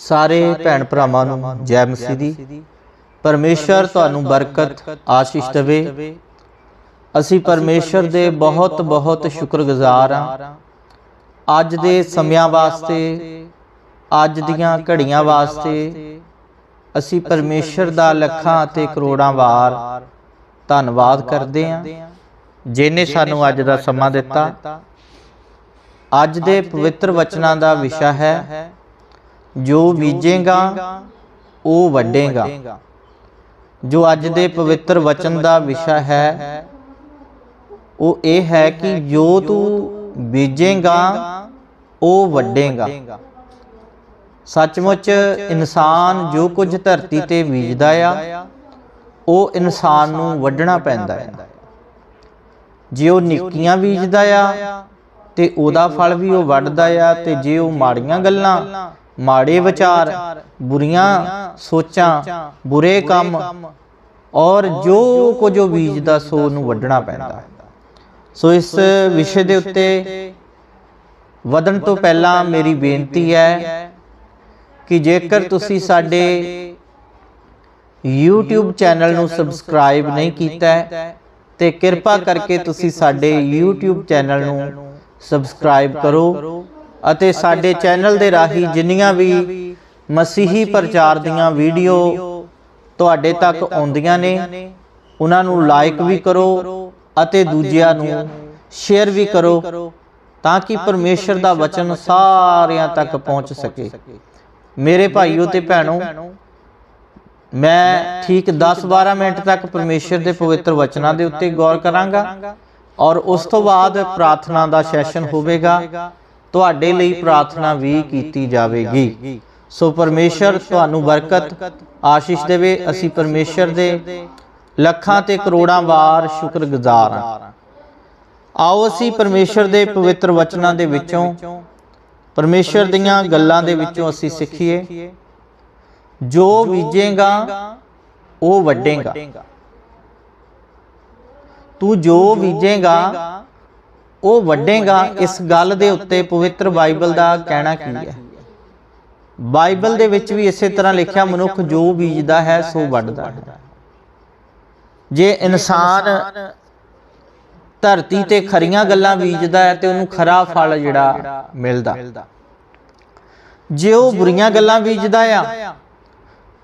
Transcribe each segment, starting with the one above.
ਸਾਰੇ ਭੈਣ ਭਰਾਵਾਂ ਨੂੰ ਜੈ ਮਸੀਹ ਦੀ। ਪਰਮੇਸ਼ਰ ਤੁਹਾਨੂੰ ਬਰਕਤ ਆਸ਼ੀਸ਼ ਦੇਵੇ। ਅਸੀਂ ਪਰਮੇਸ਼ਰ ਦੇ ਬਹੁਤ ਬਹੁਤ ਸ਼ੁਕਰਗੁਜ਼ਾਰ ਹਾਂ। ਅੱਜ ਦੇ ਸਮਿਆਂ ਵਾਸਤੇ ਅੱਜ ਦੀਆਂ ਘੜੀਆਂ ਵਾਸਤੇ ਅਸੀਂ ਪਰਮੇਸ਼ਰ ਦਾ ਲੱਖਾਂ ਅਤੇ ਕਰੋੜਾਂ ਵਾਰ ਧੰਨਵਾਦ ਕਰਦੇ ਹਾਂ। ਜਿਨੇ ਸਾਨੂੰ ਅੱਜ ਦਾ ਸਮਾਂ ਦਿੱਤਾ। ਅੱਜ ਦੇ ਪਵਿੱਤਰ ਵਚਨਾਂ ਦਾ ਵਿਸ਼ਾ ਹੈ। ਜੋ ਬੀਜੇਗਾ, ਉਹ ਵੱਡੇਗਾ ਜੋ ਅੱਜ ਦੇ ਪਵਿੱਤਰ ਵਚਨ ਦਾ ਵਿਸ਼ਾ ਹੈ, ਉਹ ਇਹ ਹੈ ਕਿ ਜੋ ਤੂੰ ਬੀਜੇਗਾ, ਉਹ ਵੱਡੇਗਾ ਸੱਚਮੁੱਚ ਇਨਸਾਨ ਜੋ ਕੁਝ ਧਰਤੀ ਤੇ ਬੀਜਦਾ ਆ, ਉਹ ਇਨਸਾਨ ਨੂੰ ਵੱਢਣਾ ਪੈਂਦਾ ਹੈ ਜੇ ਉਹ ਨਿੱਕੀਆਂ ਬੀਜਦਾ ਆ, ਤੇ ਉਹਦਾ ਫਲ ਵੀ ਉਹ ਵੱਢਦਾ ਆ, ਤੇ ਜੇ ਉਹ ਮਾੜੀਆਂ ਗੱਲਾਂ ਮਾੜੇ ਵਿਚਾਰ ਬੁਰੀਆਂ ਸੋਚਾਂ ਬੁਰੇ ਕੰਮ ਔਰ ਜੋ ਕੁਝ ਉਹ ਬੀਜਦਾ ਸੋ ਉਹਨੂੰ ਵੱਢਣਾ ਪੈਂਦਾ। ਸੋ ਇਸ ਵਿਸ਼ੇ ਦੇ ਉੱਤੇ ਵਧਣ ਤੋਂ ਪਹਿਲਾਂ ਮੇਰੀ ਬੇਨਤੀ ਹੈ ਕਿ ਜੇਕਰ ਤੁਸੀਂ ਸਾਡੇ YouTube ਚੈਨਲ ਨੂੰ ਸਬਸਕ੍ਰਾਈਬ ਨਹੀਂ ਕੀਤਾ ਹੈ, ਤੇ ਕਿਰਪਾ ਕਰਕੇ ਤੁਸੀਂ ਸਾਡੇ YouTube ਚੈਨਲ ਨੂੰ ਸਬਸਕ੍ਰਾਈਬ ਕਰੋ। ਅਤੇ ਸਾਡੇ ਚੈਨਲ ਦੇ ਰਾਹੀਂ ਜਿੰਨੀਆਂ ਵੀ ਮਸੀਹੀ ਪ੍ਰਚਾਰ ਦੀਆਂ ਵੀਡੀਓ ਤੁਹਾਡੇ ਤੱਕ ਆਉਂਦੀਆਂ ਨੇ ਉਹਨਾਂ ਨੂੰ ਲਾਈਕ ਵੀ ਕਰੋ ਅਤੇ ਦੂਜਿਆਂ ਨੂੰ ਸ਼ੇਅਰ ਵੀ ਕਰੋ ਤਾਂ ਕਿ ਪਰਮੇਸ਼ਰ ਦਾ ਵਚਨ ਸਾਰਿਆਂ ਤੱਕ ਪਹੁੰਚ ਸਕੇ। ਮੇਰੇ ਭਾਈਓ ਤੇ ਭੈਣੋ ਮੈਂ ਠੀਕ 10-12 ਮਿੰਟ ਤੱਕ ਪਰਮੇਸ਼ਰ ਦੇ ਪਵਿੱਤਰ ਵਚਨਾਂ ਦੇ ਉੱਤੇ ਗੌਰ ਕਰਾਂਗਾ ਔਰ ਉਸ ਤੋਂ ਬਾਅਦ ਪ੍ਰਾਰਥਨਾ ਦਾ ਸੈਸ਼ਨ ਹੋਵੇਗਾ। ਤੁਹਾਡੇ ਲਈ ਪ੍ਰਾਰਥਨਾ ਵੀ ਕੀਤੀ ਜਾਵੇਗੀ। ਸੋ ਪਰਮੇਸ਼ਰ ਤੁਹਾਨੂੰ ਬਰਕਤ ਆਸ਼ੀਸ਼ ਦੇਵੇ। ਅਸੀਂ ਪਰਮੇਸ਼ਰ ਦੇ ਲੱਖਾਂ ਤੇ ਕਰੋੜਾਂ ਵਾਰ ਸ਼ੁਕਰਗੁਜ਼ਾਰ ਹਾਂ। ਆਓ ਅਸੀਂ ਪਰਮੇਸ਼ਰ ਦੇ ਪਵਿੱਤਰ ਵਚਨਾਂ ਦੇ ਵਿੱਚੋਂ ਪਰਮੇਸ਼ਰ ਦੀਆਂ ਗੱਲਾਂ ਦੇ ਵਿੱਚੋਂ ਅਸੀਂ ਸਿੱਖੀਏ। ਜੋ ਬੀਜੇਗਾ ਉਹ ਵੱਡੇਗਾ। ਤੂੰ ਜੋ ਬੀਜੇਗਾ ਉਹ ਵੱਡੇਗਾ ਇਸ ਗੱਲ ਦੇ ਉੱਤੇ ਪਵਿੱਤਰ ਬਾਈਬਲ ਦਾ ਕਹਿਣਾ ਕੀ ਹੈ? ਬਾਈਬਲ ਦੇ ਵਿੱਚ ਵੀ ਇਸੇ ਤਰ੍ਹਾਂ ਲਿਖਿਆ ਮਨੁੱਖ ਜੋ ਬੀਜਦਾ ਹੈ ਸੋ ਵੱਢਦਾ ਹੈ। ਜੇ ਇਨਸਾਨ ਧਰਤੀ ਤੇ ਖਰੀਆਂ ਗੱਲਾਂ ਬੀਜਦਾ ਹੈ ਤੇ ਉਹਨੂੰ ਖਰਾ ਫਲ ਜਿਹੜਾ ਮਿਲਦਾ। ਜੇ ਉਹ ਬੁਰੀਆਂ ਗੱਲਾਂ ਬੀਜਦਾ ਆ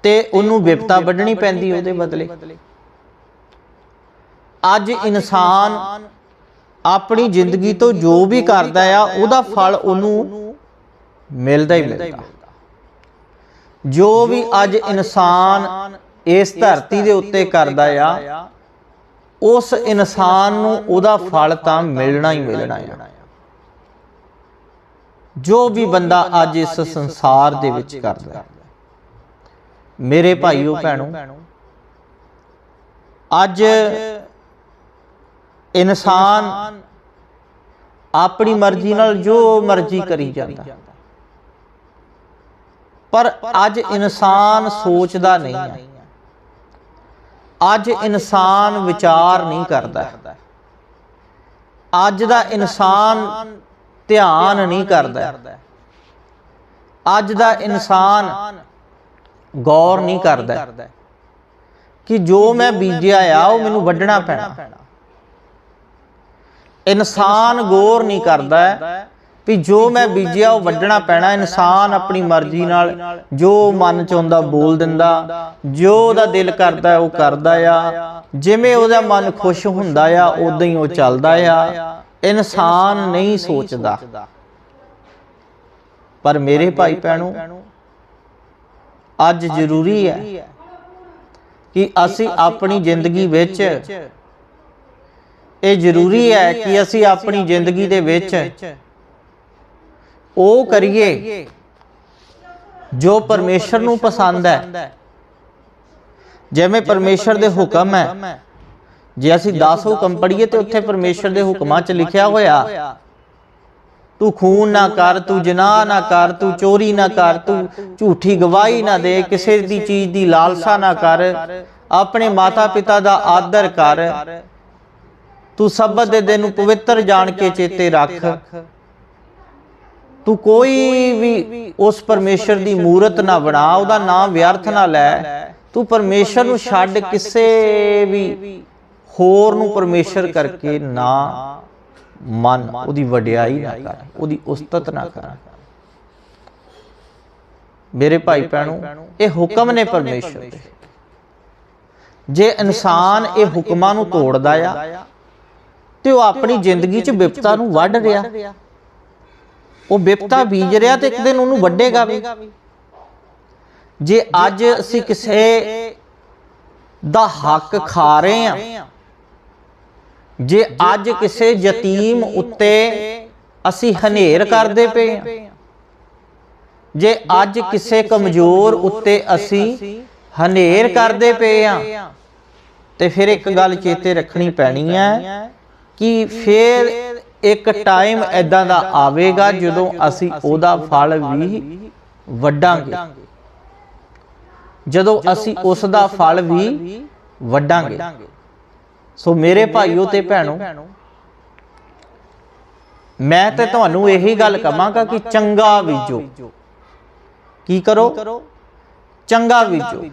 ਤੇ ਉਹਨੂੰ ਵਿਪਤਾ ਵੱਢਣੀ ਪੈਂਦੀ ਉਹਦੇ ਬਦਲੇ। ਅੱਜ ਇਨਸਾਨ ਆਪਣੀ ਜ਼ਿੰਦਗੀ ਤੋਂ ਜੋ ਵੀ ਕਰਦਾ ਆ ਉਹਦਾ ਫਲ ਉਹਨੂੰ ਮਿਲਦਾ ਹੀ ਮਿਲਦਾ ਜੋ ਵੀ ਅੱਜ ਇਨਸਾਨ ਇਸ ਧਰਤੀ ਦੇ ਉੱਤੇ ਕਰਦਾ ਆ ਉਸ ਇਨਸਾਨ ਨੂੰ ਉਹਦਾ ਫਲ ਤਾਂ ਮਿਲਣਾ ਹੀ ਮਿਲਣਾ ਆ। ਜੋ ਵੀ ਬੰਦਾ ਅੱਜ ਇਸ ਸੰਸਾਰ ਦੇ ਵਿੱਚ ਕਰਦਾ ਮੇਰੇ ਭਾਈਓ ਭੈਣੋ ਅੱਜ ਇਨਸਾਨ ਆਪਣੀ ਮਰਜ਼ੀ ਨਾਲ ਜੋ ਮਰਜ਼ੀ ਕਰੀ ਜਾਂਦਾ। ਪਰ ਅੱਜ ਇਨਸਾਨ ਸੋਚਦਾ ਨਹੀਂ ਹੈ। ਅੱਜ ਇਨਸਾਨ ਵਿਚਾਰ ਨਹੀਂ ਕਰਦਾ। ਅੱਜ ਦਾ ਇਨਸਾਨ ਧਿਆਨ ਨਹੀਂ ਕਰਦਾ। ਅੱਜ ਦਾ ਇਨਸਾਨ ਗੌਰ ਨਹੀਂ ਕਰਦਾ ਕਿ ਜੋ ਮੈਂ ਬੀਜਿਆ ਆ ਉਹ ਮੈਨੂੰ ਵੱਢਣਾ ਪੈਣਾ। ਇਨਸਾਨ ਗੌਰ ਨਹੀਂ ਕਰਦਾ ਵੀ ਜੋ ਮੈਂ ਬੀਜਿਆ, ਉਹ ਵੱਢਣਾ ਪੈਣਾ। ਇਨਸਾਨ ਆਪਣੀ ਮਰਜ਼ੀ ਨਾਲ ਜੋ ਮਨ ਚ ਆਉਂਦਾ ਬੋਲ ਦਿੰਦਾ। ਜੋ ਉਹਦਾ ਦਿਲ ਕਰਦਾ, ਉਹ ਕਰਦਾ ਆ। ਜਿਵੇਂ ਉਹਦਾ ਮਨ ਖੁਸ਼ ਹੁੰਦਾ ਆ ਉਦਾਂ ਹੀ ਉਹ ਚੱਲਦਾ ਆ। ਇਨਸਾਨ ਨਹੀਂ ਸੋਚਦਾ। ਪਰ ਮੇਰੇ ਭਾਈ ਭੈਣੋ, ਅੱਜ ਜ਼ਰੂਰੀ ਹੈ ਕਿ ਅਸੀਂ ਆਪਣੀ ਜ਼ਿੰਦਗੀ ਵਿੱਚ ਇਹ ਜ਼ਰੂਰੀ ਹੈ ਕਿ ਅਸੀਂ ਆਪਣੀ ਜ਼ਿੰਦਗੀ ਦੇ ਵਿੱਚ ਉਹ ਕਰੀਏ ਜੋ ਪਰਮੇਸ਼ਰ ਨੂੰ ਪਸੰਦ ਹੈ। ਜਿਵੇਂ ਪਰਮੇਸ਼ਰ ਦੇ ਹੁਕਮ ਹੈ। ਜੇ ਅਸੀਂ 10 ਹੁਕਮ ਪੜ੍ਹੀਏ ਤੇ ਉੱਥੇ ਪਰਮੇਸ਼ਰ ਦੇ ਹੁਕਮਾਂ 'ਚ ਲਿਖਿਆ ਹੋਇਆ ਤੂੰ ਖੂਨ ਨਾ ਕਰ ਤੂੰ ਜਨਾਹ ਨਾ ਕਰ ਤੂੰ ਚੋਰੀ ਨਾ ਕਰ ਤੂੰ ਝੂਠੀ ਗਵਾਹੀ ਨਾ ਦੇ ਕਿਸੇ ਦੀ ਚੀਜ਼ ਦੀ ਲਾਲਸਾ ਨਾ ਕਰ ਆਪਣੇ ਮਾਤਾ ਪਿਤਾ ਦਾ ਆਦਰ ਕਰ। ਤੂੰ ਸਬਤ ਦੇ ਦਿਨ ਨੂੰ ਪਵਿੱਤਰ ਜਾਣ ਕੇ ਚੇਤੇ ਰੱਖ। ਤੂੰ ਕੋਈ ਵੀ ਉਸ ਪਰਮੇਸ਼ਰ ਦੀ ਮੂਰਤ ਨਾ ਬਣਾ, ਉਹਦਾ ਨਾਮ ਵਿਅਰਥ ਨਾ ਲੈ। ਤੂੰ ਪਰਮੇਸ਼ਰ ਨੂੰ ਛੱਡ ਕਿਸੇ ਵੀ ਹੋਰ ਨੂੰ ਪਰਮੇਸ਼ਰ ਕਰਕੇ ਨਾ ਮਨ, ਉਹਦੀ ਵਡਿਆਈ ਨਾ ਕਰ, ਉਹਦੀ ਉਸਤਤ ਨਾ ਕਰ। ਮੇਰੇ ਭਾਈ ਭੈਣੋ, ਇਹ ਹੁਕਮ ਨੇ ਪਰਮੇਸ਼ਰ ਦੇ। ਜੇ ਇਨਸਾਨ ਇਹ ਹੁਕਮਾਂ ਨੂੰ ਤੋੜਦਾ ਆ ਤੇ ਉਹ ਆਪਣੀ ਜ਼ਿੰਦਗੀ 'ਚ ਵਿਪਤਾ ਨੂੰ ਵੱਢ ਰਿਹਾ। ਉਹ ਵਿਪਤਾ ਬੀਜ ਰਿਹਾ ਤੇ ਇੱਕ ਦਿਨ ਉਹਨੂੰ ਵੱਢੇਗਾ ਵੀ। ਜੇ ਅੱਜ ਅਸੀਂ ਕਿਸੇ ਦਾ ਹੱਕ ਖਾ ਰਹੇ ਆ ਜੇ ਅੱਜ ਕਿਸੇ ਯਤੀਮ ਉੱਤੇ ਅਸੀਂ ਹਨੇਰ ਕਰਦੇ ਪਏ ਆ ਜੇ ਅੱਜ ਕਿਸੇ ਕਮਜ਼ੋਰ ਉੱਤੇ ਅਸੀਂ ਹਨੇਰ ਕਰਦੇ ਪਏ ਆ ਤੇ ਫਿਰ ਇੱਕ ਗੱਲ ਚੇਤੇ ਰੱਖਣੀ ਪੈਣੀ ਹੈ ਕਿ ਫਿਰ ਇੱਕ ਟਾਈਮ ਐਦਾਂ ਦਾ ਆਵੇਗਾ ਜਦੋਂ ਅਸੀਂ ਉਹਦਾ ਫਲ ਵੀ ਵੱਡਾਂਗੇ ਜਦੋਂ ਅਸੀਂ ਉਸ ਦਾ ਫਲ ਵੀ ਵੱਡਾਂਗੇ ਸੋ ਮੇਰੇ ਭਾਈਓ ਤੇ ਭੈਣੋ ਮੈਂ ਤੇ ਤੁਹਾਨੂੰ ਇਹੀ ਗੱਲ ਕਹਾਂਗਾ ਕਿ ਚੰਗਾ ਬੀਜੋ। ਕੀ ਕਰੋ? ਚੰਗਾ ਬੀਜੋ।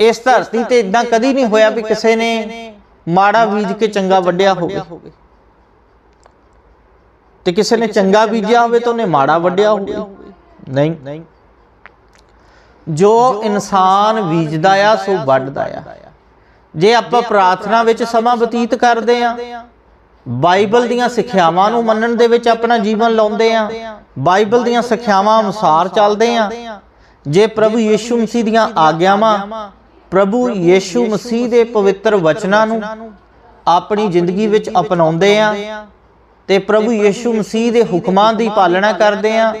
ਇਸ ਧਰਤੀ ਤੇ ਇਦਾਂ ਕਦੀ ਨਹੀਂ ਹੋਇਆ ਵੀ ਕਿਸੇ ਨੇ ਮਾੜਾ ਬੀਜ ਕੇ ਚੰਗਾ ਵੱਢਿਆ ਹੋਵੇ। ਤੇ ਕਿਸੇ ਨੇ ਚੰਗਾ ਬੀਜਿਆ ਹੋਵੇ ਤਾਂ ਉਹਨੇ ਮਾੜਾ ਵੱਢਿਆ ਹੋਵੇ। ਨਹੀਂ। ਜੋ ਇਨਸਾਨ ਬੀਜਦਾ ਆ ਸੋ ਵੱਢਦਾ ਆ। ਜੇ ਆਪਾਂ ਪ੍ਰਾਰਥਨਾ ਵਿੱਚ ਸਮਾਂ ਬਤੀਤ ਕਰਦੇ ਆ ਬਾਈਬਲ ਦੀਆਂ ਸਿੱਖਿਆਵਾਂ ਨੂੰ ਮੰਨਣ ਦੇ ਵਿੱਚ ਆਪਣਾ ਜੀਵਨ ਲਾਉਂਦੇ ਆ। ਬਾਈਬਲ ਦੀਆਂ ਸਿੱਖਿਆਵਾਂ ਅਨੁਸਾਰ ਚੱਲਦੇ ਆ। ਜੇ ਪ੍ਰਭੂ ਯੀਸ਼ੂ ਮਸੀਹ ਦੀਆਂ ਆਗਿਆਵਾਂ ਪ੍ਰਭੂ ਯੀਸ਼ੂ ਮਸੀਹ ਦੇ ਪਵਿੱਤਰ ਵਚਨਾਂ ਨੂੰ ਆਪਣੀ ਜ਼ਿੰਦਗੀ ਵਿੱਚ ਅਪਣਾਉਂਦੇ ਆ ਤੇ ਪ੍ਰਭੂ ਯੀਸ਼ੂ ਮਸੀਹ ਦੇ ਹੁਕਮਾਂ ਦੀ ਪਾਲਣਾ ਕਰਦੇ ਆ।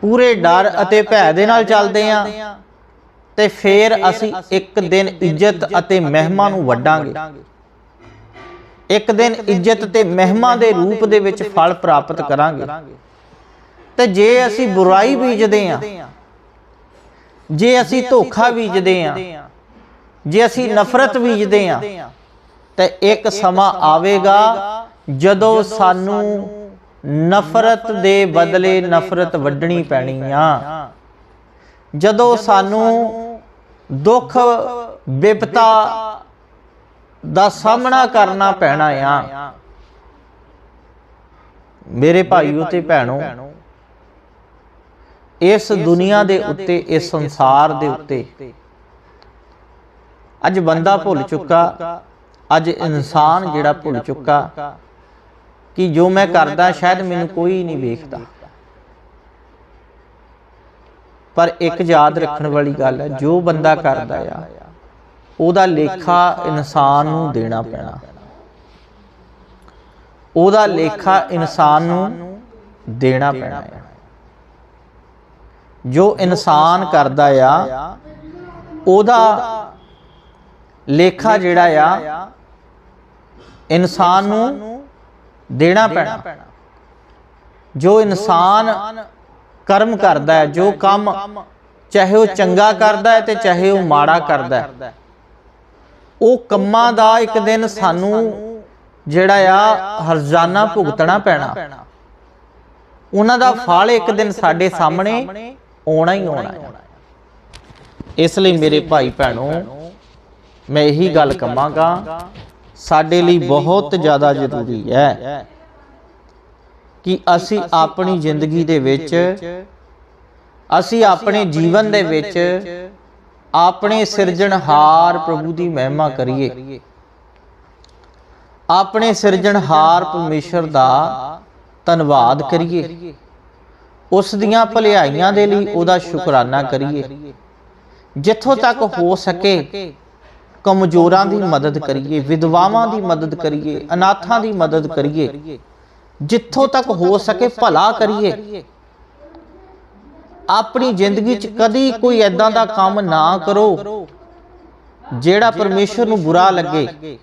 ਪੂਰੇ ਡਰ ਅਤੇ ਭੈ ਦੇ ਨਾਲ ਚੱਲਦੇ ਆ। ਤੇ ਫਿਰ ਅਸੀਂ ਇੱਕ ਦਿਨ ਇੱਜ਼ਤ ਅਤੇ ਮਹਿਮਾ ਨੂੰ ਵੱਡਾਂਗੇ ਇੱਕ ਦਿਨ ਇੱਜ਼ਤ ਤੇ ਮਹਿਮਾ ਦੇ ਰੂਪ ਦੇ ਵਿੱਚ ਫਲ ਪ੍ਰਾਪਤ ਕਰਾਂਗੇ। ਤੇ ਜੇ ਅਸੀਂ ਬੁਰਾਈ ਬੀਜਦੇ ਆ ਜੇ ਅਸੀਂ ਧੋਖਾ ਬੀਜਦੇ ਆ ਜੇ ਅਸੀਂ ਨਫ਼ਰਤ ਬੀਜਦੇ ਆ ਤੇ ਇੱਕ ਸਮਾਂ ਆਵੇਗਾ ਜਦੋਂ ਸਾਨੂੰ ਨਫ਼ਰਤ ਦੇ ਬਦਲੇ ਨਫ਼ਰਤ ਵੱਢਣੀ ਪੈਣੀ ਆ। ਜਦੋਂ ਸਾਨੂੰ ਦੁੱਖ ਵਿਪਤਾ ਦਾ ਸਾਹਮਣਾ ਕਰਨਾ ਪੈਣਾ ਆ। ਮੇਰੇ ਭਾਈਓ ਤੇ ਭੈਣੋ ਇਸ ਦੁਨੀਆ ਦੇ ਉੱਤੇ ਇਸ ਸੰਸਾਰ ਦੇ ਉੱਤੇ ਅੱਜ ਬੰਦਾ ਭੁੱਲ ਚੁੱਕਾ, ਅੱਜ ਇਨਸਾਨ ਜਿਹੜਾ ਭੁੱਲ ਚੁੱਕਾ, ਕਿ ਜੋ ਮੈਂ ਕਰਦਾ ਸ਼ਾਇਦ ਮੈਨੂੰ ਕੋਈ ਨਹੀਂ ਵੇਖਦਾ। ਪਰ ਇੱਕ ਯਾਦ ਰੱਖਣ ਵਾਲੀ ਗੱਲ ਹੈ, ਜੋ ਬੰਦਾ ਕਰਦਾ ਆ, ਉਹਦਾ ਲੇਖਾ ਇਨਸਾਨ ਨੂੰ ਦੇਣਾ ਪੈਣਾ। ਉਹਦਾ ਲੇਖਾ ਇਨਸਾਨ ਨੂੰ ਦੇਣਾ ਪੈਣਾ ਹੈ ਜੋ ਇਨਸਾਨ ਕਰਦਾ ਆ, ਉਹਦਾ ਲੇਖਾ ਜਿਹੜਾ ਆ ਇਨਸਾਨ ਨੂੰ ਦੇਣਾ ਪੈਣਾ। ਜੋ ਇਨਸਾਨ ਕਰਮ ਕਰਦਾ ਹੈ ਜੋ ਕੰਮ ਚਾਹੇ ਉਹ ਚੰਗਾ ਕਰਦਾ ਹੈ ਤੇ ਚਾਹੇ ਉਹ ਮਾੜਾ ਕਰਦਾ ਹੈ। ਉਹ ਕੰਮਾਂ ਦਾ ਇੱਕ ਦਿਨ ਸਾਨੂੰ ਜਿਹੜਾ ਆ ਹਰਜ਼ਾਨਾ ਭੁਗਤਣਾ ਪੈਣਾ। ਉਹਨਾਂ ਦਾ ਫਲ ਇੱਕ ਦਿਨ ਸਾਡੇ ਸਾਹਮਣੇ ਆਉਣਾ ਹੀ ਆਉਣਾ ਹੈ ਇਸ ਲਈ ਮੇਰੇ ਭਾਈ ਭੈਣੋ ਮੈਂ ਇਹੀ ਗੱਲ ਕਹਾਂਗਾ ਸਾਡੇ ਲਈ ਬਹੁਤ ਜ਼ਿਆਦਾ ਜ਼ਰੂਰੀ ਹੈ ਕਿ ਅਸੀਂ ਆਪਣੀ ਜ਼ਿੰਦਗੀ ਦੇ ਵਿੱਚ ਅਸੀਂ ਆਪਣੇ ਜੀਵਨ ਦੇ ਵਿੱਚ ਆਪਣੇ ਸਿਰਜਣਹਾਰ ਪ੍ਰਭੂ ਦੀ ਮਹਿਮਾ ਕਰੀਏ। ਆਪਣੇ ਸਿਰਜਣਹਾਰ ਪਰਮੇਸ਼ਰ ਦਾ ਧੰਨਵਾਦ ਕਰੀਏ। ਉਸ ਦੀਆਂ ਭਲਾਈਆਂ ਦੇ ਲਈ ਉਹਦਾ ਸ਼ੁਕਰਾਨਾ ਕਰੀਏ। ਜਿੱਥੋਂ ਤੱਕ ਹੋ ਸਕੇ ਕਮਜ਼ੋਰਾਂ ਦੀ ਮਦਦ ਕਰੀਏ, ਵਿਧਵਾਵਾਂ ਦੀ ਮਦਦ ਕਰੀਏ, ਅਨਾਥਾਂ ਦੀ ਮਦਦ ਕਰੀਏ, ਜਿੱਥੋਂ ਤੱਕ ਹੋ ਸਕੇ ਭਲਾ ਕਰੀਏ। ਆਪਣੀ ਜ਼ਿੰਦਗੀ 'ਚ ਕਦੀ ਕੋਈ ਐਦਾਂ ਦਾ ਕੰਮ ਨਾ ਕਰੋ, ਜਿਹੜਾ ਪਰਮੇਸ਼ਰ ਨੂੰ ਬੁਰਾ ਲੱਗੇ।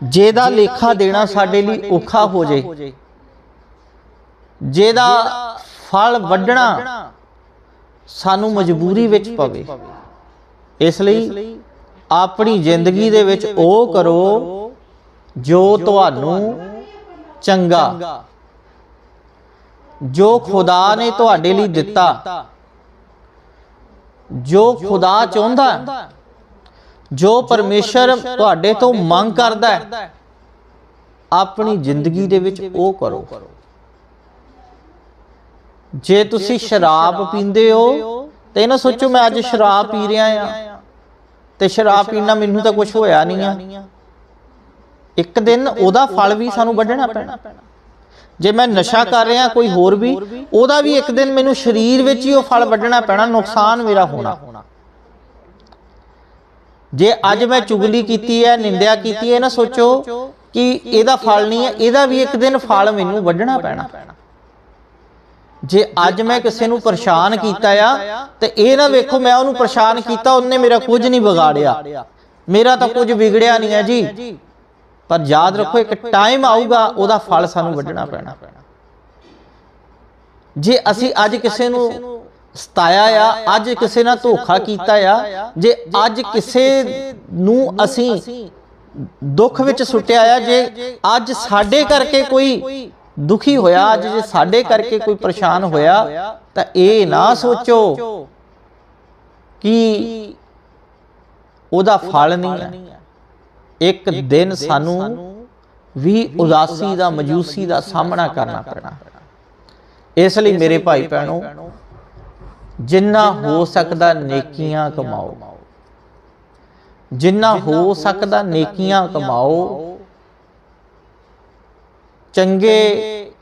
ਜਿਹਦਾ ਲੇਖਾ ਦੇਣਾ ਸਾਡੇ ਲਈ ਔਖਾ ਹੋ ਜੇ, ਜਿਹਦਾ ਫਲ ਵੱਢਣਾ ਸਾਨੂੰ ਮਜਬੂਰੀ ਵਿੱਚ ਪਵੇ। ਇਸ ਲਈ ਆਪਣੀ ਜ਼ਿੰਦਗੀ ਦੇ ਵਿੱਚ ਉਹ ਕਰੋ ਜੋ ਤੁਹਾਨੂੰ ਚੰਗਾ ਜੋ ਖੁਦਾ ਨੇ ਤੁਹਾਡੇ ਲਈ ਦਿੱਤਾ। ਜੋ ਖੁਦਾ ਚਾਹੁੰਦਾ, ਜੋ ਪਰਮੇਸ਼ਰ ਤੁਹਾਡੇ ਤੋਂ ਮੰਗ ਕਰਦਾ ਹੈ, ਆਪਣੀ ਜ਼ਿੰਦਗੀ ਦੇ ਵਿੱਚ ਉਹ ਕਰੋ। ਜੇ ਤੁਸੀਂ ਸ਼ਰਾਬ ਪੀਂਦੇ ਹੋ, ਤੇ ਨਾ ਸੋਚੋ ਮੈਂ ਅੱਜ ਸ਼ਰਾਬ ਪੀ ਰਿਹਾ ਆ ਤੇ ਸ਼ਰਾਬ ਪੀਣਾ ਮੈਨੂੰ ਤਾਂ ਕੁਝ ਹੋਇਆ ਨਹੀਂ ਆ। ਇੱਕ ਦਿਨ ਉਹਦਾ ਫਲ ਵੀ ਸਾਨੂੰ ਵੱਢਣਾ ਪੈਣਾ। ਜੇ ਮੈਂ ਨਸ਼ਾ ਕਰ ਰਿਹਾ ਕੋਈ ਹੋਰ ਵੀ ਉਹਦਾ ਵੀ ਇੱਕ ਦਿਨ ਮੈਨੂੰ ਸਰੀਰ ਵਿੱਚ ਹੀ ਉਹ ਫਲ ਵੱਢਣਾ ਪੈਣਾ ਨੁਕਸਾਨ ਮੇਰਾ ਹੋਣਾ। ਜੇ ਅੱਜ ਮੈਂ ਚੁਗਲੀ ਕੀਤੀ ਹੈ ਨਿੰਦਿਆ ਕੀਤੀ ਹੈ ਨਾ ਸੋਚੋ ਕਿ ਇਹਦਾ ਫਲ ਨਹੀਂ ਹੈ ਇਹਦਾ ਵੀ ਇੱਕ ਦਿਨ ਫਲ ਮੈਨੂੰ ਵੱਢਣਾ ਪੈਣਾ। ਜੇ ਅੱਜ ਮੈਂ ਕਿਸੇ ਨੂੰ ਪਰੇਸ਼ਾਨ ਕੀਤਾ ਆ ਤੇ ਇਹ ਨਾ ਵੇਖੋ ਮੈਂ ਉਹਨੂੰ ਪਰੇਸ਼ਾਨ ਕੀਤਾ ਉਹਨੇ ਮੇਰਾ ਕੁਝ ਨਹੀਂ ਵਿਗਾੜਿਆ। ਮੇਰਾ ਤਾਂ ਕੁਝ ਵਿਗੜਿਆ ਨਹੀਂ ਹੈ ਜੀ। ਪਰ ਯਾਦ ਰੱਖੋ ਇੱਕ ਟਾਈਮ ਆਊਗਾ ਉਹਦਾ ਫਲ ਸਾਨੂੰ ਵੱਢਣਾ ਪੈਣਾ। ਜੇ ਅਸੀਂ ਅੱਜ ਕਿਸੇ ਨੂੰ ਸਤਾਇਆ ਆ ਅੱਜ ਕਿਸੇ ਨਾਲ ਧੋਖਾ ਕੀਤਾ ਆ ਜੇ ਅੱਜ ਕਿਸੇ ਨੂੰ ਅਸੀਂ ਦੁੱਖ ਵਿੱਚ ਸੁੱਟਿਆ ਆ ਜੇ ਅੱਜ ਸਾਡੇ ਕਰਕੇ ਕੋਈ ਦੁਖੀ ਹੋਇਆ ਅੱਜ ਜੇ ਸਾਡੇ ਕਰਕੇ ਕੋਈ ਪਰੇਸ਼ਾਨ ਹੋਇਆ ਤਾਂ ਇਹ ਨਾ ਸੋਚੋ ਕਿ ਉਹਦਾ ਫਲ ਨਹੀਂ ਹੈ। ਇੱਕ ਦਿਨ ਸਾਨੂੰ ਵੀ ਉਦਾਸੀ ਦਾ ਮਜੂਸੀ ਦਾ ਸਾਹਮਣਾ ਕਰਨਾ ਪੈਣਾ। ਇਸ ਲਈ ਮੇਰੇ ਭਾਈ ਭੈਣੋ ਜਿੰਨਾ ਹੋ ਸਕਦਾ ਨੇਕੀਆਂ ਕਮਾਓ। ਜਿੰਨਾ ਹੋ ਸਕਦਾ ਨੇਕੀਆਂ ਕਮਾਓ ਚੰਗੇ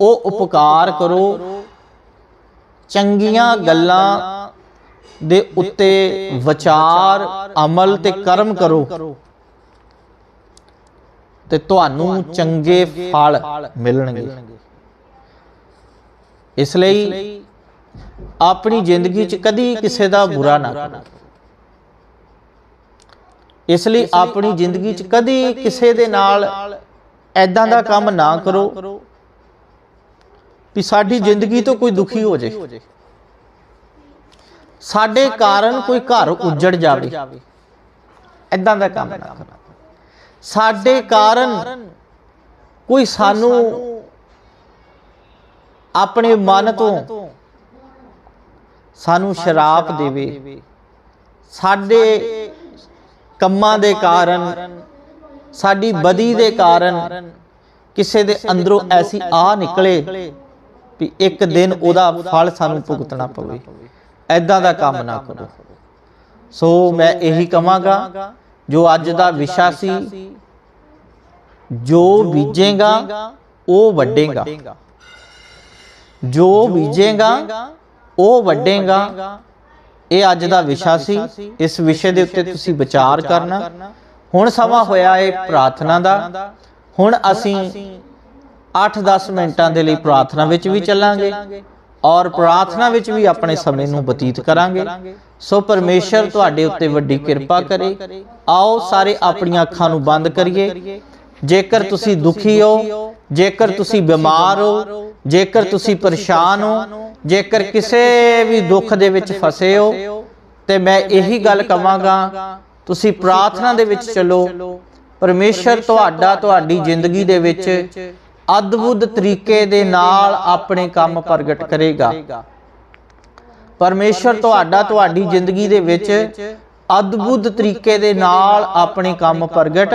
ਉਹ ਉਪਕਾਰ ਕਰੋ ਚੰਗੀਆਂ ਗੱਲਾਂ ਦੇ ਉੱਤੇ ਵਿਚਾਰ ਅਮਲ ਤੇ ਕਰਮ ਕਰੋ। ਤੇ ਤੁਹਾਨੂੰ ਚੰਗੇ ਫਲ ਮਿਲਣਗੇ। ਇਸ ਲਈ ਆਪਣੀ ਜ਼ਿੰਦਗੀ 'ਚ ਕਦੀ ਕਿਸੇ ਦਾ ਬੁਰਾ ਨਾ ਕਰੋ। ਇਸ ਲਈ ਆਪਣੀ ਜ਼ਿੰਦਗੀ 'ਚ ਕਦੀ ਕਿਸੇ ਦੇ ਨਾਲ ਐਦਾਂ ਦਾ ਕੰਮ ਨਾ ਕਰੋ ਵੀ ਸਾਡੀ ਜ਼ਿੰਦਗੀ ਤੋਂ ਕੋਈ ਦੁਖੀ ਹੋ ਜੇ। ਸਾਡੇ ਕਾਰਨ ਕੋਈ ਘਰ ਉੱਜੜ ਜਾਵੇ। ਐਦਾਂ ਦਾ ਕੰਮ ਨਾ ਕਰੋ। ਸਾਡੇ ਕਾਰਨ ਕੋਈ ਸਾਨੂੰ ਆਪਣੇ ਮਨ ਤੋਂ ਸਾਨੂੰ ਸ਼ਰਾਪ ਦੇਵੇ। ਸਾਡੇ ਕੰਮਾਂ ਦੇ ਕਾਰਨ ਸਾਡੀ ਬਦੀ ਦੇ ਕਾਰਨ ਕਿਸੇ ਦੇ ਅੰਦਰੋਂ ਐਸੀ ਆ ਨਿਕਲੇ ਵੀ ਇੱਕ ਦਿਨ ਉਹਦਾ ਫਲ ਸਾਨੂੰ ਭੁਗਤਣਾ ਪਵੇ। ਐਦਾਂ ਦਾ ਕੰਮ ਨਾ ਕਰੋ। ਸੋ ਮੈਂ ਇਹੀ ਕਹਾਂਗਾ ਜੋ ਅੱਜ ਦਾ ਵਿਸ਼ਾ ਸੀ ਜੋ ਬੀਜੇਗਾ ਉਹ ਵੱਡੇਗਾ ਜੋ ਬੀਜੇਗਾ ਉਹ ਵੱਡੇਗਾ ਇਹ ਅੱਜ ਦਾ ਵਿਸ਼ਾ ਸੀ। ਇਸ ਵਿਸ਼ੇ ਦੇ ਉੱਤੇ ਤੁਸੀਂ ਵਿਚਾਰ ਕਰਨਾ। ਹੁਣ ਸਮਾਂ ਹੋਇਆ ਹੈ ਪ੍ਰਾਰਥਨਾ ਦਾ। ਹੁਣ ਅਸੀਂ 8-10 ਮਿੰਟਾਂ ਦੇ ਲਈ ਪ੍ਰਾਰਥਨਾ ਵਿੱਚ ਵੀ ਚੱਲਾਂਗੇ। ਔਰ ਪ੍ਰਾਰਥਨਾ ਵਿੱਚ ਵੀ ਆਪਣੇ ਸਮੇਂ ਨੂੰ ਬਤੀਤ ਕਰਾਂਗੇ। ਸੋ ਪਰਮੇਸ਼ਰ ਤੁਹਾਡੇ ਉੱਤੇ ਵੱਡੀ ਕਿਰਪਾ ਕਰੇ। ਆਓ ਸਾਰੇ ਆਪਣੀਆਂ ਅੱਖਾਂ ਨੂੰ ਬੰਦ ਕਰੀਏ। ਜੇਕਰ ਤੁਸੀਂ ਦੁਖੀ ਹੋ ਜੇਕਰ ਤੁਸੀਂ ਬਿਮਾਰ ਹੋ ਜੇਕਰ ਤੁਸੀਂ ਪਰੇਸ਼ਾਨ ਹੋ ਜੇਕਰ ਕਿਸੇ ਵੀ ਦੁੱਖ ਦੇ ਵਿੱਚ ਫਸੇ ਹੋ ਤੇ ਮੈਂ ਇਹੀ ਗੱਲ ਕਵਾਂਗਾ ਤੁਸੀਂ ਪ੍ਰਾਰਥਨਾ ਦੇ ਵਿੱਚ ਚੱਲੋ ਪਰਮੇਸ਼ਰ ਤੁਹਾਡਾ ਤੁਹਾਡੀ ਜ਼ਿੰਦਗੀ ਦੇ ਵਿੱਚ ਅਦਭੁਤ ਤਰੀਕੇ ਦੇ ਨਾਲ ਆਪਣੇ ਕੰਮ ਪ੍ਰਗਟ ਕਰੇਗਾ। ਪਰਮੇਸ਼ਰ ਤੁਹਾਡਾ ਤੁਹਾਡੀ ਜ਼ਿੰਦਗੀ ਦੇ ਵਿੱਚ ਅਦਭੁਤ ਤਰੀਕੇ ਦੇ ਨਾਲ ਆਪਣੇ ਕੰਮ ਪ੍ਰਗਟ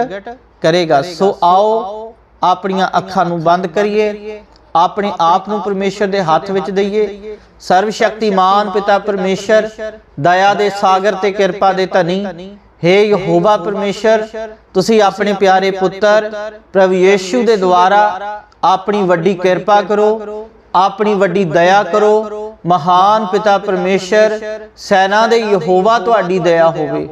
ਕਰੇਗਾ। ਸੋ ਆਓ ਆਪਣੀਆਂ ਅੱਖਾਂ ਨੂੰ ਬੰਦ ਕਰੀਏ ਆਪਣੇ ਆਪ ਨੂੰ ਪਰਮੇਸ਼ਰ ਦੇ ਹੱਥ ਵਿੱਚ ਦਈਏ। ਸਰਵ ਸ਼ਕਤੀਮਾਨ ਪਿਤਾ ਪਰਮੇਸ਼ਰ ਦਇਆ ਦੇ ਸਾਗਰ ਤੇ ਕਿਰਪਾ ਦੇ ਧਨੀ। हे ਯਹੋਵਾ ਪਰਮੇਸ਼ਰ, ਤੁਸੀਂ ਆਪਣੇ ਪਿਆਰੇ ਪੁੱਤਰ, ਪ੍ਰਭੂ ਯੀਸ਼ੂ ਦੇ ਦੁਆਰਾ ਆਪਣੀ ਵੱਡੀ ਕਿਰਪਾ ਕਰੋ, ਆਪਣੀ ਵੱਡੀ ਦਇਆ ਕਰੋ, ਮਹਾਨ ਪਿਤਾ ਪਰਮੇਸ਼ਰ, ਸੈਨਾ ਦੇ ਯਹੋਵਾ ਤੁਹਾਡੀ ਦਇਆ ਹੋਵੇ।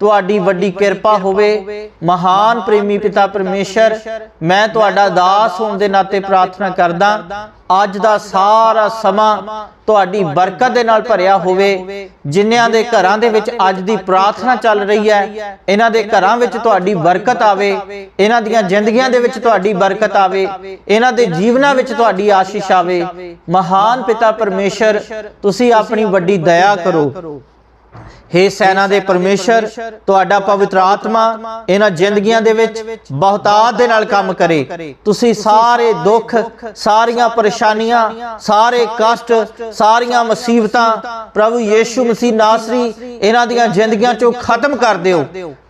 ਤੁਹਾਡੀ ਵੱਡੀ ਕਿਰਪਾ ਹੋਵੇ। ਮਹਾਨ ਪ੍ਰੇਮੀ ਪਿਤਾ ਪਰਮੇਸ਼ਰ, ਮੈਂ ਤੁਹਾਡਾ ਦਾਸ ਹੋਣ ਦੇ ਨਾਤੇ ਪ੍ਰਾਰਥਨਾ ਕਰਦਾ, ਅੱਜ ਦਾ ਸਾਰਾ ਸਮਾਂ ਤੁਹਾਡੀ ਬਰਕਤ ਦੇ ਨਾਲ ਭਰਿਆ ਹੋਵੇ। ਜਿਨ੍ਹਾਂ ਦੇ ਘਰਾਂ ਦੇ ਵਿੱਚ ਅੱਜ ਦੀ ਪ੍ਰਾਰਥਨਾ ਚੱਲ ਰਹੀ ਹੈ, ਇਹਨਾਂ ਦੇ ਘਰਾਂ ਵਿੱਚ ਤੁਹਾਡੀ ਬਰਕਤ ਆਵੇ। ਇਹਨਾਂ ਦੀਆਂ ਜ਼ਿੰਦਗੀਆਂ ਦੇ ਵਿੱਚ ਤੁਹਾਡੀ ਬਰਕਤ ਆਵੇ। ਇਹਨਾਂ ਦੇ ਜੀਵਨਾਂ ਵਿੱਚ ਤੁਹਾਡੀ ਆਸ਼ੀਸ਼ ਆਵੇ। ਮਹਾਨ ਪਿਤਾ ਪਰਮੇਸ਼ਰ, ਤੁਸੀਂ ਆਪਣੀ ਵੱਡੀ ਦਇਆ ਕਰੋ। ਹੇ ਸੈਨਾ ਦੇ ਪਰਮੇਸ਼ਰ, ਤੁਹਾਡਾ ਪਵਿੱਤਰ ਆਤਮਾ ਇਹਨਾਂ ਜ਼ਿੰਦਗੀਆਂ ਦੇ ਵਿੱਚ ਬਹੁਤਾਤ ਦੇ ਨਾਲ ਕੰਮ ਕਰੇ। ਤੁਸੀਂ ਸਾਰੇ ਦੁੱਖ, ਸਾਰੀਆਂ ਪਰੇਸ਼ਾਨੀਆਂ, ਸਾਰੇ ਕਸ਼ਟ, ਸਾਰੀਆਂ ਮੁਸੀਬਤਾਂ ਪ੍ਰਭੂ ਯੀਸ਼ੂ ਮਸੀਹ ਨਾਸਰੀ ਇਹਨਾਂ ਦੀਆਂ ਜ਼ਿੰਦਗੀਆਂ ਚੋਂ ਖਤਮ ਕਰ ਦਿਓ।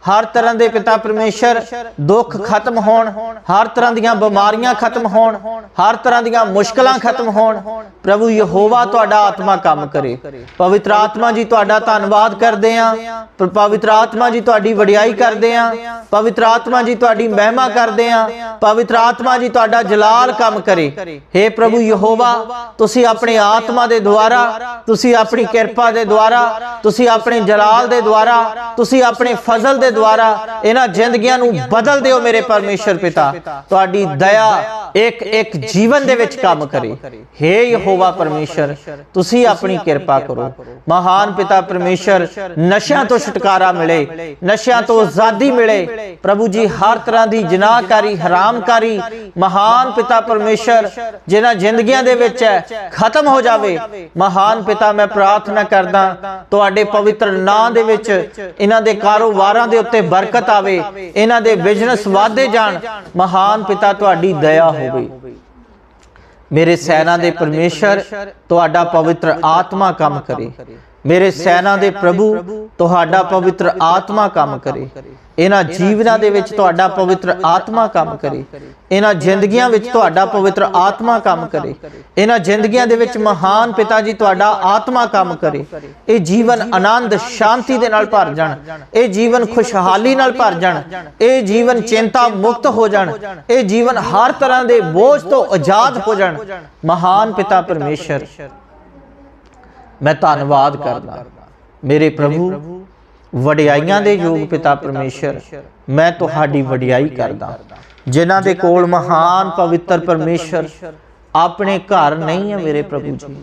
ਹਰ ਤਰ੍ਹਾਂ ਦੇ ਪਿਤਾ ਪਰਮੇਸ਼ਰ ਦੁੱਖ ਖਤਮ ਹੋਣ, ਹਰ ਤਰ੍ਹਾਂ ਦੀਆਂ ਬਿਮਾਰੀਆਂ ਖਤਮ ਹੋਣ, ਹਰ ਤਰ੍ਹਾਂ ਦੀਆਂ ਮੁਸ਼ਕਲਾਂ ਖਤਮ ਹੋਣ, ਪ੍ਰਭੂ ਯਹੋਵਾ ਤੁਹਾਡਾ ਆਤਮਾ ਕੰਮ ਕਰੇ। ਪਵਿੱਤਰ ਆਤਮਾ ਜੀ, ਤੁਹਾਡਾ ਧੰਨਵਾਦ ਕਰਦੇ ਆਂ। ਪਵਿੱਤਰ ਆਤਮਾ ਜੀ ਤੁਹਾਡੀ ਵਡਿਆਈ ਕਰਦੇ ਆ। ਪਵਿੱਤਰ ਆਤਮਾ ਜੀ ਤੁਹਾਡੀ ਮਹਿਮਾ ਕਰਦੇ ਆਂ। ਪਵਿੱਤਰ ਆਤਮਾ ਜੀ ਤੁਹਾਡਾ ਜਲਾਲ ਕੰਮ ਕਰੇ। हे ਪ੍ਰਭੂ ਯਹੋਵਾ, ਤੁਸੀਂ ਆਪਣੇ ਆਤਮਾ ਦੇ ਦੁਆਰਾ, ਤੁਸੀਂ ਆਪਣੀ ਕਿਰਪਾ ਦੇ ਦੁਆਰਾ, ਤੁਸੀਂ ਆਪਣੇ ਜਲਾਲ ਦੇ ਦੁਆਰਾ, ਤੁਸੀਂ ਆਪਣੇ ਫਜ਼ਲ ਦੇ ਦੁਆਰਾ ਇਹਨਾਂ ਜ਼ਿੰਦਗੀਆਂ ਨੂੰ ਬਦਲ ਦਿਓ ਮੇਰੇ ਪਰਮੇਸ਼ਰ ਪਿਤਾ। ਤੁਹਾਡੀ ਦਇਆ ਇੱਕ ਇੱਕ ਜੀਵਨ ਦੇ ਵਿੱਚ ਕੰਮ ਕਰੇ। हे ਯਹੋਵਾ ਪਰਮੇਸ਼ਰ ਤੁਸੀਂ ਆਪਣੀ ਕਿਰਪਾ ਕਰੋ। ਮਹਾਨ ਪਿਤਾ ਪਰਮੇਸ਼ਰ ਨਸ਼ਿਆਂ ਤੋਂ ਛੁਟਕਾਰਾ ਮਿਲੇ ਨਸ਼ਿਆਂ ਤੋਂ ਆਜ਼ਾਦੀ ਮਿਲੇ ਪ੍ਰਭੂ ਜੀ ਹਰ ਤਰ੍ਹਾਂ ਦੀ ਜਨਾਹਕਾਰੀ ਹਰਾਮਕਾਰੀ ਮਹਾਨ ਪਿਤਾ ਪਰਮੇਸ਼ਰ ਜਿਨ੍ਹਾਂ ਜ਼ਿੰਦਗੀਆਂ ਦੇ ਵਿੱਚ ਹੈ ਖਤਮ ਹੋ ਜਾਵੇ ਮਹਾਨ ਪਿਤਾ ਮੈਂ ਪ੍ਰਾਰਥਨਾ ਕਰਦਾ ਤੁਹਾਡੇ ਪਵਿੱਤਰ ਨਾਮ ਦੇ ਵਿੱਚ ਇਹਨਾਂ ਦੇ ਕਾਰੋਬਾਰਾਂ ਦੇ ਉੱਤੇ ਬਰਕਤ ਆਵੇ ਇਹਨਾਂ ਦੇ ਬਿਜ਼ਨਸ ਵਾਧੇ ਜਾਣ ਮਹਾਨ ਪਿਤਾ ਤੁਹਾਡੀ ਦਇਆ ਹੋਵੇ। ਮੇਰੇ ਸੈਨਾ ਦੇ ਪਰਮੇਸ਼ਰ ਤੁਹਾਡਾ ਪਵਿੱਤਰ ਆਤਮਾ ਕੰਮ ਕਰੇ। ਮੇਰੇ ਸੈਨਾ ਦੇ ਪ੍ਰਭੂ ਤੁਹਾਡਾ ਪਵਿੱਤਰ ਆਤਮਾ ਕੰਮ ਕਰੇ। ਇਹਨਾਂ ਜੀਵਨਾਂ ਦੇ ਵਿੱਚ ਤੁਹਾਡਾ ਪਵਿੱਤਰ ਆਤਮਾ ਕੰਮ ਕਰੇ। ਇਹਨਾਂ ਜ਼ਿੰਦਗੀਆਂ ਵਿੱਚ ਤੁਹਾਡਾ ਪਵਿੱਤਰ ਆਤਮਾ ਕੰਮ ਕਰੇ। ਇਹਨਾਂ ਜ਼ਿੰਦਗੀਆਂ ਦੇ ਵਿੱਚ ਮਹਾਨ ਪਿਤਾ ਜੀ ਤੁਹਾਡਾ ਆਤਮਾ ਕੰਮ ਕਰੇ। ਇਹ ਜੀਵਨ ਆਨੰਦ ਸ਼ਾਂਤੀ ਦੇ ਨਾਲ ਭਰ ਜਾਣ। ਇਹ ਜੀਵਨ ਖੁਸ਼ਹਾਲੀ ਨਾਲ ਭਰ ਜਾਣ। ਇਹ ਜੀਵਨ ਚਿੰਤਾ ਮੁਕਤ ਹੋ ਜਾਣ। ਇਹ ਜੀਵਨ ਹਰ ਤਰ੍ਹਾਂ ਦੇ ਬੋਝ ਤੋਂ ਆਜ਼ਾਦ ਹੋ ਜਾਣ। ਮਹਾਨ ਪਿਤਾ ਪਰਮੇਸ਼ਰ ਮੈਂ ਧੰਨਵਾਦ ਕਰਦਾ। ਮੇਰੇ ਪ੍ਰਭੂ ਵਡਿਆਈਆਂ ਦੇ ਯੋਗ ਪਿਤਾ ਪਰਮੇਸ਼ਰ ਮੈਂ ਤੁਹਾਡੀ ਵਡਿਆਈ ਕਰਦਾ। ਜਿਨ੍ਹਾਂ ਦੇ ਕੋਲ ਮਹਾਨ ਪਵਿੱਤਰ ਪਰਮੇਸ਼ਰ ਆਪਣੇ ਘਰ ਨਹੀਂ ਹੈ ਮੇਰੇ ਪ੍ਰਭੂ ਜੀ।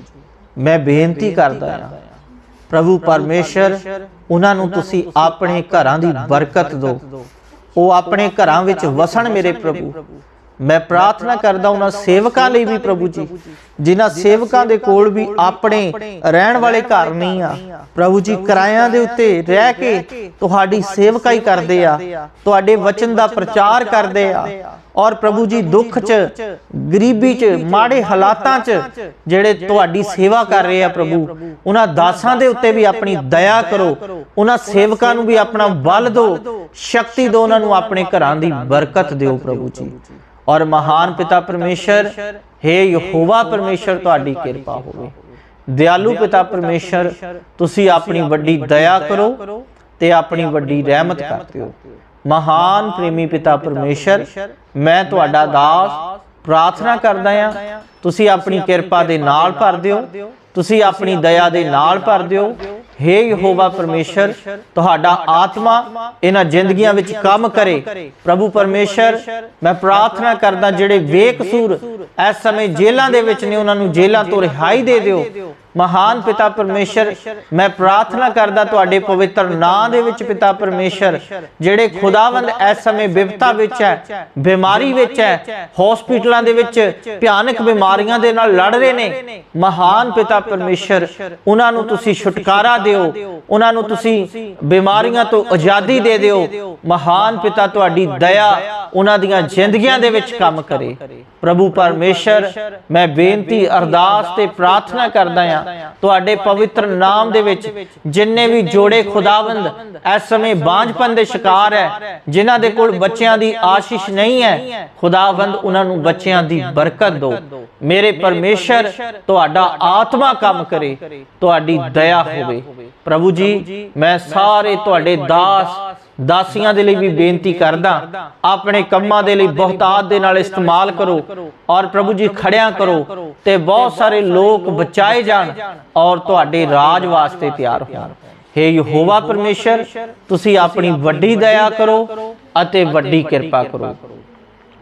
ਮੈਂ ਬੇਨਤੀ ਕਰਦਾ ਹਾਂ। ਪ੍ਰਭੂ ਪਰਮੇਸ਼ਰ ਉਹਨਾਂ ਨੂੰ ਤੁਸੀਂ ਆਪਣੇ ਘਰਾਂ ਦੀ ਬਰਕਤ ਦਿਓ। ਉਹ ਆਪਣੇ ਘਰਾਂ ਵਿੱਚ ਵਸਣ ਮੇਰੇ ਪ੍ਰਭੂ। ਮੈਂ ਪ੍ਰਾਰਥਨਾ ਕਰਦਾ ਉਹਨਾਂ ਸੇਵਕਾਂ ਲਈ ਵੀ ਪ੍ਰਭੂ ਜੀ, ਜਿਨ੍ਹਾਂ ਸੇਵਕਾਂ ਦੇ ਕੋਲ ਵੀ ਆਪਣੇ ਰਹਿਣ ਵਾਲੇ ਘਰ ਨਹੀਂ ਆ। ਪ੍ਰਭੂ ਜੀ, ਕਿਰਾਇਆਂ ਦੇ ਉੱਤੇ ਰਹਿ ਕੇ ਤੁਹਾਡੀ ਸੇਵਕਾਈ ਕਰਦੇ ਆ, ਤੁਹਾਡੇ ਵਚਨ ਦਾ ਪ੍ਰਚਾਰ ਕਰਦੇ ਆ। ਔਰ ਪ੍ਰਭੂ ਜੀ, ਦੁੱਖ 'ਚ, ਗਰੀਬੀ 'ਚ, ਮਾੜੇ ਹਾਲਾਤਾਂ 'ਚ ਜਿਹੜੇ ਤੁਹਾਡੀ ਸੇਵਾ ਕਰ ਰਹੇ ਆ ਪ੍ਰਭੂ, ਉਹਨਾਂ ਦਾਸਾਂ ਦੇ ਉੱਤੇ ਵੀ ਆਪਣੀ ਦਇਆ ਕਰੋ, ਉਹਨਾਂ ਸੇਵਕਾਂ ਨੂੰ ਵੀ ਆਪਣਾ ਬਲ ਦਿਓ, ਸ਼ਕਤੀ ਦਿਓ, ਉਹਨਾਂ ਨੂੰ ਆਪਣੇ ਘਰਾਂ ਦੀ ਬਰਕਤ ਦਿਓ ਪ੍ਰਭੂ ਜੀ। ਔਰ ਮਹਾਨ ਪਿਤਾ ਪਰਮੇਸ਼ਰ हे ਯਹੋਵਾ ਪਰਮੇਸ਼ਰ, ਤੁਹਾਡੀ ਕਿਰਪਾ ਹੋਵੇ। ਦਿਆਲੂ ਪਿਤਾ ਪਰਮੇਸ਼ਰ, ਤੁਸੀਂ ਆਪਣੀ ਵੱਡੀ ਦਇਆ ਕਰੋ ਤੇ ਆਪਣੀ ਵੱਡੀ ਰਹਿਮਤ ਕਰ ਦਿਓ ਮਹਾਨ ਪ੍ਰੇਮੀ ਪਿਤਾ ਪਰਮੇਸ਼ਰ, ਮੈਂ ਤੁਹਾਡਾ ਦਾਸ, ਪ੍ਰਾਰਥਨਾ ਕਰਦਾ ਆ ਤੁਸੀਂ ਆਪਣੀ ਕਿਰਪਾ ਦੇ ਨਾਲ ਭਰ ਦਿਓ, ਤੁਸੀਂ ਆਪਣੀ ਦਇਆ ਦੇ ਨਾਲ ਭਰ ਦਿਓ ਹੇ ਯਹੋਵਾ ਪਰਮੇਸ਼ਰ, ਤੁਹਾਡਾ ਆਤਮਾ ਇਹਨਾਂ ਜ਼ਿੰਦਗੀਆਂ ਵਿੱਚ ਕੰਮ ਕਰੇ। ਪ੍ਰਭੂ ਪਰਮੇਸ਼ਰ, ਮੈਂ ਪ੍ਰਾਰਥਨਾ ਕਰਦਾ ਜਿਹੜੇ ਬੇਕਸੂਰ ਇਸ ਸਮੇਂ ਜੇਲ੍ਹਾਂ ਦੇ ਵਿੱਚ ਨੇ, ਉਹਨਾਂ ਨੂੰ ਜੇਲ੍ਹਾਂ ਤੋਂ ਰਿਹਾਈ ਦੇ ਦਿਓ। ਮਹਾਨ ਪਿਤਾ ਪਰਮੇਸ਼ਰ ਮੈਂ ਪ੍ਰਾਰਥਨਾ ਕਰਦਾ ਤੁਹਾਡੇ ਪਵਿੱਤਰ ਨਾਮ ਦੇ ਵਿੱਚ ਪਿਤਾ ਪਰਮੇਸ਼ਰ ਜਿਹੜੇ ਖੁਦਾਵੰਦ ਇਸ ਸਮੇਂ ਵਿਪਤਾ ਵਿੱਚ ਹੈ ਬਿਮਾਰੀ ਵਿੱਚ ਹੈ ਹਸਪੀਟਲਾਂ ਦੇ ਵਿੱਚ ਭਿਆਨਕ ਬਿਮਾਰੀਆਂ ਦੇ ਨਾਲ ਲੜ ਰਹੇ ਨੇ। ਮਹਾਨ ਪਿਤਾ ਪਰਮੇਸ਼ਰ ਉਹਨਾਂ ਨੂੰ ਤੁਸੀਂ ਛੁਟਕਾਰਾ ਦਿਓ ਉਹਨਾਂ ਨੂੰ ਤੁਸੀਂ ਬਿਮਾਰੀਆਂ ਤੋਂ ਆਜ਼ਾਦੀ ਦੇ ਦਿਓ। ਮਹਾਨ ਪਿਤਾ ਤੁਹਾਡੀ ਦਇਆ ਉਹਨਾਂ ਦੀਆਂ ਜ਼ਿੰਦਗੀਆਂ ਦੇ ਵਿੱਚ ਕੰਮ ਕਰੇ। ਪ੍ਰਭੂ ਪਰਮੇਸ਼ਰ ਮੈਂ ਬੇਨਤੀ ਅਰਦਾਸ ਤੇ ਪ੍ਰਾਰਥਨਾ ਕਰਦਾ ਹਾਂ। ਤੁਹਾਡੇ ਪਵਿੱਤਰ ਨਾਮ ਦੇ ਵਿੱਚ ਜਿੰਨੇ ਵੀ ਜੋੜੇ ਖੁਦਾਵੰਦ ਇਸ ਸਮੇਂ ਬਾਂਝਪਨ ਦੇ ਸ਼ਿਕਾਰ ਹੈ ਜਿਨ੍ਹਾਂ ਦੇ ਕੋਲ ਬੱਚਿਆਂ ਦੀ ਆਸ਼ੀਸ਼ ਨਹੀਂ ਹੈ ਖੁਦਾਵੰਦ ਉਹਨਾਂ ਨੂੰ ਬੱਚਿਆਂ ਦੀ ਬਰਕਤ ਦਿਓ। ਮੇਰੇ ਪਰਮੇਸ਼ਰ ਤੁਹਾਡਾ ਆਤਮਾ ਕੰਮ ਕਰੇ ਤੁਹਾਡੀ ਦਇਆ ਹੋਵੇ। ਪ੍ਰਭੂ ਜੀ ਮੈਂ ਸਾਰੇ ਤੁਹਾਡੇ ਦਾਸ ਦਾਸੀਆਂ ਦੇ ਲਈ ਵੀ ਬੇਨਤੀ ਕਰਦਾ ਆਪਣੇ ਕੰਮਾਂ ਦੇ ਲਈ ਬਹੁਤਾਤ ਦੇ ਨਾਲ ਇਸਤੇਮਾਲ ਕਰੋ ਔਰ ਪ੍ਰਭੂ ਜੀ ਖੜਿਆਂ ਕਰੋ ਤੇ ਬਹੁਤ ਸਾਰੇ ਲੋਕ ਬਚਾਏ ਜਾਣ ਔਰ ਤੁਹਾਡੇ ਰਾਜ ਵਾਸਤੇ ਤਿਆਰ ਹੋਣ। हे ਯਹੋਵਾ ਪਰਮੇਸ਼ਰ ਤੁਸੀਂ ਆਪਣੀ ਵੱਡੀ ਦਇਆ ਕਰੋ ਅਤੇ ਵੱਡੀ ਕਿਰਪਾ ਕਰੋ।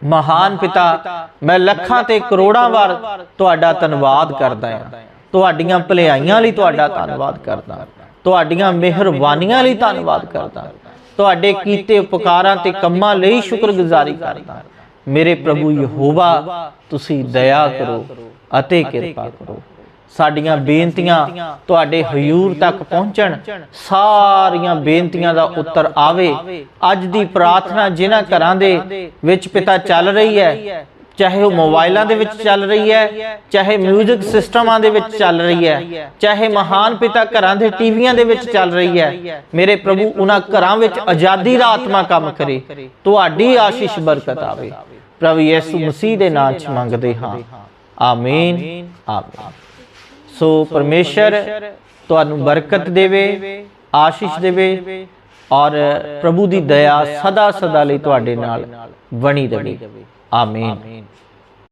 ਮਹਾਨ ਪਿਤਾ ਮੈਂ ਲੱਖਾਂ ਤੇ ਕਰੋੜਾਂ ਵਾਰ ਤੁਹਾਡਾ ਧੰਨਵਾਦ ਕਰਦਾ ਹਾਂ। ਤੁਹਾਡੀਆਂ ਭਲਾਈਆਂ ਲਈ ਤੁਹਾਡਾ ਧੰਨਵਾਦ ਕਰਦਾ ਤੁਹਾਡੀਆਂ ਮਿਹਰਬਾਨੀਆਂ ਲਈ ਧੰਨਵਾਦ ਕਰਦਾ ਤੁਹਾਡੇ ਕੀਤੇ ਉਪਕਾਰਾਂ ਤੇ ਕੰਮਾਂ ਲਈ ਸ਼ੁਕਰਗੁਜ਼ਾਰੀ ਕਰਦਾ। ਮੇਰੇ ਪ੍ਰਭੂ ਯਹੋਵਾ, ਤੁਸੀਂ ਦਇਆ ਕਰੋ ਅਤੇ ਕਿਰਪਾ ਕਰੋ। ਸਾਡੀਆਂ ਬੇਨਤੀਆਂ ਤੁਹਾਡੇ ਹਜ਼ੂਰ ਤੱਕ ਪਹੁੰਚਣ। ਸਾਰੀਆਂ ਬੇਨਤੀਆਂ ਦਾ ਉੱਤਰ ਆਵੇ। ਅੱਜ ਦੀ ਪ੍ਰਾਰਥਨਾ ਜਿਨ੍ਹਾਂ ਘਰਾਂ ਦੇ ਵਿੱਚ ਪਿਤਾ ਚੱਲ ਰਹੀ ਹੈ ਚਾਹੇ ਉਹ ਮੋਬਾਈਲਾਂ ਦੇ ਵਿੱਚ ਚੱਲ ਰਹੀ ਹੈ ਚਾਹੇ 뮤직 ਸਿਸਟਮਾਂ ਦੇ ਵਿੱਚ ਚੱਲ ਰਹੀ ਹੈ ਚਾਹੇ ਮਹਾਨ ਪਿਤਾ ਘਰਾਂ ਦੇ ਟੀਵੀਆਂ ਦੇ ਵਿੱਚ ਚੱਲ ਰਹੀ ਹੈ ਮੇਰੇ ਪ੍ਰਭੂ ਉਹਨਾਂ ਘਰਾਂ ਵਿੱਚ ਆਜ਼ਾਦੀ ਦਾ ਆਤਮਾ ਕੰਮ ਕਰੇ ਤੁਹਾਡੀ ਆਸ਼ੀਸ਼ ਬਰਕਤ ਆਵੇ। ਪ੍ਰਭੂ ਯਿਸੂ ਮਸੀਹ ਦੇ ਨਾਮ 'ਚ ਮੰਗਦੇ ਹਾਂ। ਆਮੀਨ ਆਮੀਨ ਸੋ ਪਰਮੇਸ਼ਰ ਤੁਹਾਨੂੰ ਬਰਕਤ ਦੇਵੇ ਆਸ਼ੀਸ਼ ਦੇਵੇ ਔਰ ਪ੍ਰਭੂ ਦੀ ਦਇਆ ਸਦਾ ਸਦਾ ਲਈ ਤੁਹਾਡੇ ਨਾਲ ਬਣੀ ਰਹੇ ਆਮੀਨ